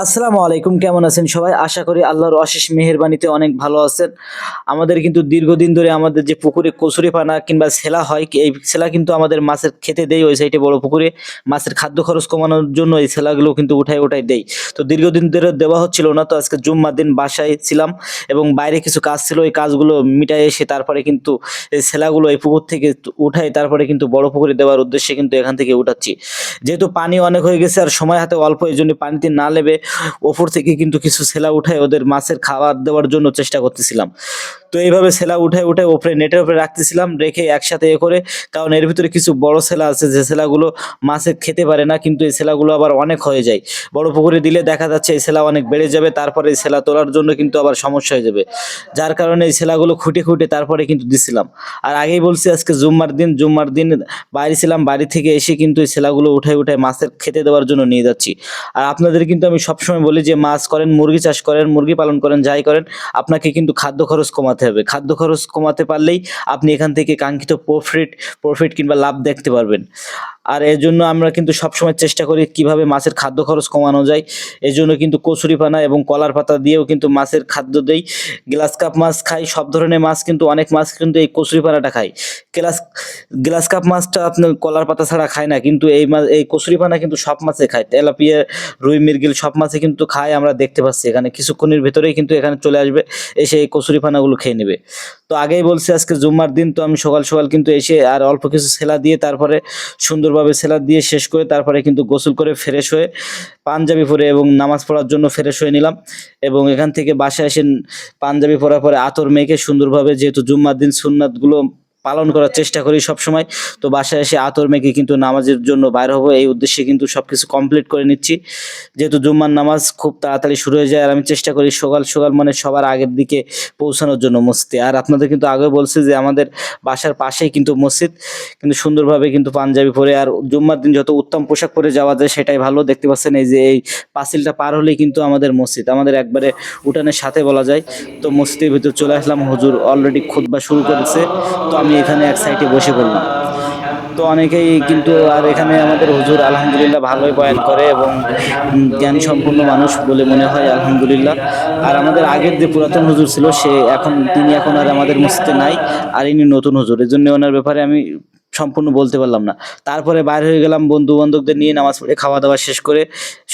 আসসালামু আলাইকুম, কেমন আছেন সবাই? আশা করি আল্লাহর অশেষ মেহেরবানিতে অনেক ভালো আছেন। আমাদের কিন্তু দীর্ঘদিন ধরে আমাদের যে পুকুরে কচুরি পানা কিংবা সেলা হয়, এই সেলা কিন্তু আমাদের মাছের খেতে দেই ওই সাইডে বড় পুকুরে। মাছের খাদ্য খরচ কমানোর জন্য এই সেলাগুলো কিন্তু উঠাই উঠাই দেই তো দীর্ঘদিন ধরে দেওয়া হচ্ছিল না, তো আজকে জুম্মার দিন বাসায় ছিলাম এবং বাইরে কিছু কাজ ছিল, ওই কাজগুলো মিটাই এসে তারপরে কিন্তু এই সেলাগুলো এই পুকুর থেকে উঠাই তারপরে কিন্তু বড় পুকুরে দেওয়ার উদ্দেশ্যে কিন্তু এখান থেকে উঠাচ্ছি। যেহেতু পানি অনেক হয়ে গেছে আর সময় হাতে অল্প, এই জন্য পানিতে না লেবে ওপর থেকে কিন্তু কিছু সেলা উঠায় ওদের মাছের খাবার দেওয়ার জন্য চেষ্টা করতেছিলাম। তো এইভাবে সেলা উঠায় উঠায় ওপরে নেটের উপরে রাখতেছিলাম, রেখে একসাথে এ করে, কারণ এর ভিতরে কিছু বড় সেলা আছে, যে সেলাগুলো মাছে খেতে পারে না, কিন্তু এই সেলাগুলো আবার অনেক হয়ে যায়। বড় পুকুরে দিলে দেখা যাচ্ছে এই সেলা অনেক বেড়ে যাবে, তারপরে এই সেলা তোলার জন্য কিন্তু আবার সমস্যা হয়ে যাবে। যার কারণে এই সেলাগুলো খুঁটে খুঁটে তারপরে কিন্তু দিছিলাম। আর আগেই বলছি, আজকে জুম্মার দিন জুম্মার দিন বাইরে ছিলাম বাড়ি থেকে এসে কিন্তু এই সেলাগুলো উঠায় উঠায় মাছের খেতে দেওয়ার জন্য নিয়ে যাচ্ছি। আর আপনাদের কিন্তু আমি সবসময় বলি যে, মাছ করেন, মুরগি চাষ করেন, মুরগি পালন করেন, যাই করেন, আপনাকে কিন্তু খাদ্য খরচ কমাতে হবে। খাদ্য খরচ কমাতে পারলেই আপনি এখান থেকে কাঙ্ক্ষিত প্রফিট প্রফিট কিংবা লাভ দেখতে পারবেন। আর এর জন্য আমরা কিন্তু সবসময় চেষ্টা করি কীভাবে মাছের খাদ্য খরচ কমানো যায়। এর জন্য কিন্তু কচুরি পানা এবং কলার পাতা দিয়েও কিন্তু মাছের খাদ্য দেই। গ্লাস কাপ মাছ খাই, সব ধরনের মাছ কিন্তু, অনেক মাছ কিন্তু এই কচুরি পানাটা খাই। গ্লাস গ্লাস কাপ মাছটা আপনার কলার পাতা ছাড়া খায় না, কিন্তু এই মাছ এই কচুরি পানা কিন্তু সব মাছে খায়। তেলাপিয়া, রুই মিরগিল সব মাছে কিন্তু খায়, আমরা দেখতে পাচ্ছি এখানে। কিছুক্ষণের ভেতরেই কিন্তু এখানে চলে আসবে, এসে এই কচুরি পানাগুলো খেয়ে নেবে। তো আগেই বলছি, আজকে জুম্মার দিন, তো আমি সকাল সকাল কিন্তু এসে আর অল্প কিছু সেলা দিয়ে তারপরে সুন্দরভাবে সেলাদ দিয়ে শেষ করে তারপরে কিন্তু গোসল করে ফ্রেশ হয়ে পাঞ্জাবি পরে এবং নামাজ পড়ার জন্য ফ্রেশ হয়ে নিলাম এবং এখান থেকে বাসায় এসে পাঞ্জাবি পরার পরে আতর মেয়েকে সুন্দরভাবে যেহেতু জুম্মার দিন সুন্নাতগুলো পালন করার চেষ্টা করি সব সময় তো বাসায় এসে আতর মেখে কিন্তু নামাজের জন্য বাইর হব, এই উদ্দেশ্যে কিন্তু সব কিছু কমপ্লিট করে নিচ্ছি। যেহেতু জুম্মার নামাজ খুব তাড়াতাড়ি শুরু হয়ে যায় আর আমি চেষ্টা করি সকাল সকাল মানে সবার আগের দিকে পৌঁছানোর জন্য মসজিদে। আর আপনাদের কিন্তু আগে বলছি যে আমাদের বাসার পাশেই কিন্তু মসজিদ, কিন্তু সুন্দরভাবে কিন্তু পাঞ্জাবি পরে। আর জুম্মার দিন যত উত্তম পোশাক পরে যাওয়া যায় সেটাই ভালো। দেখতে পাচ্ছেন এই যে এই পাঁচিলটা পার হলেই কিন্তু আমাদের মসজিদ। আমাদের একবারে উঠানের সাথে বলা যায়। তো মসজিদের ভিতর চলে আসলাম। হুজুর অলরেডি খুতবা শুরু করেছে। তো আমি এখানে এক সাইডে বসে পড়লাম। তো অনেকেই কিন্তু আর এখানে আমাদের হুজুর আলহামদুলিল্লাহ ভালোই বয়ান করে এবং জ্ঞান সম্পূর্ণ মানুষ বলে মনে হয়, আলহামদুলিল্লাহ। আর আমাদের আগের যে পুরাতন হুজুর ছিল, সে এখন, তিনি এখন আর আমাদের মসজিদে নাই, আর ইনি নতুন হুজুর। এই জন্য ওনার ব্যাপারে আমি সম্পূর্ণ বলতে পারলাম না। তারপরে বাইরে হয়ে গেলাম বন্ধু বান্ধবদের নিয়ে নামাজ পড়ে খাওয়া দাওয়া শেষ করে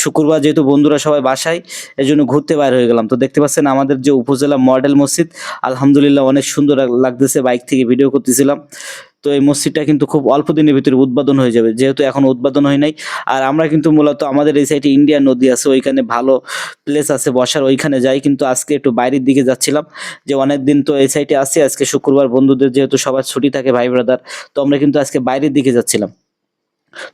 শুক্রবার যেহেতু বন্ধুরা সবাই বাসায় এই জন্য ঘুরতে বাইর হয়ে গেলাম। তো দেখতে পাচ্ছেন আমাদের যে উপজেলা মডেল মসজিদ, আলহামদুলিল্লাহ অনেক সুন্দর লাগতেছে, বাইক থেকে ভিডিও করতেছিলাম। তো এই মসজিদটা কিন্তু খুব অল্প দিনের ভিতরে উদ্বোধন হয়ে যাবে, যেহেতু এখন উদ্বোধন হয় নাই। আর আমরা কিন্তু মূলত আমাদের এই সাইডে ইন্ডিয়ান নদী আছে, ওইখানে ভালো প্লেস আছে বসার, ওইখানে যাই। কিন্তু আজকে একটু বাইরের দিকে যাচ্ছিলাম, যে অনেক দিন তো এই সাইডে আসি আজকে শুক্রবার বন্ধুদের যেহেতু সবার ছুটি থাকে ভাই ব্রাদার তো আমরা কিন্তু আজকে বাইরের দিকে যাচ্ছিলাম।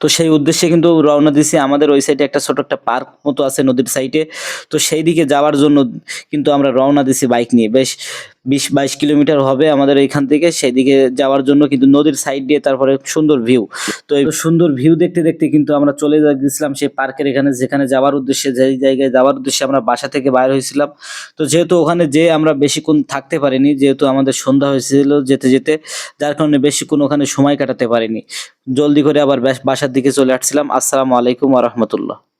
তো সেই উদ্দেশ্যে কিন্তু রওনা দিছি আমাদের ওই সাইডে একটা ছোট একটা পার্ক মতো আছে নদীর সাইডে। তো সেই দিকে যাওয়ার জন্য কিন্তু আমরা রওনা দিছি বাইক নিয়ে। বেশ বিশ, বাইশ কিলোমিটার হবে আমাদের এখান থেকে সেই দিকে যাওয়ার জন্য কিন্তু নদীর সাইড দিয়ে তারপরে সুন্দর ভিউ তো এই সুন্দর ভিউ দেখতে দেখতে কিন্তু আমরা চলে যা- গেছিলাম সেই পার্কের এখানে, যেখানে যাওয়ার উদ্দেশ্যে, যেই জায়গায় যাওয়ার উদ্দেশ্যে আমরা বাসা থেকে বাইর হয়েছিলাম। তো যেহেতু ওখানে যে আমরা বেশিক্ষণ থাকতে পারিনি, যেহেতু আমাদের সন্ধ্যা হয়েছিল যেতে যেতে, যার কারণে বেশিক্ষণ ওখানে সময় কাটাতে পারিনি। জলদি করে আবার বাস- বাসার দিকে চলে আসছিলাম। আসসালামু আলাইকুম ওয়া রাহমাতুল্লাহ।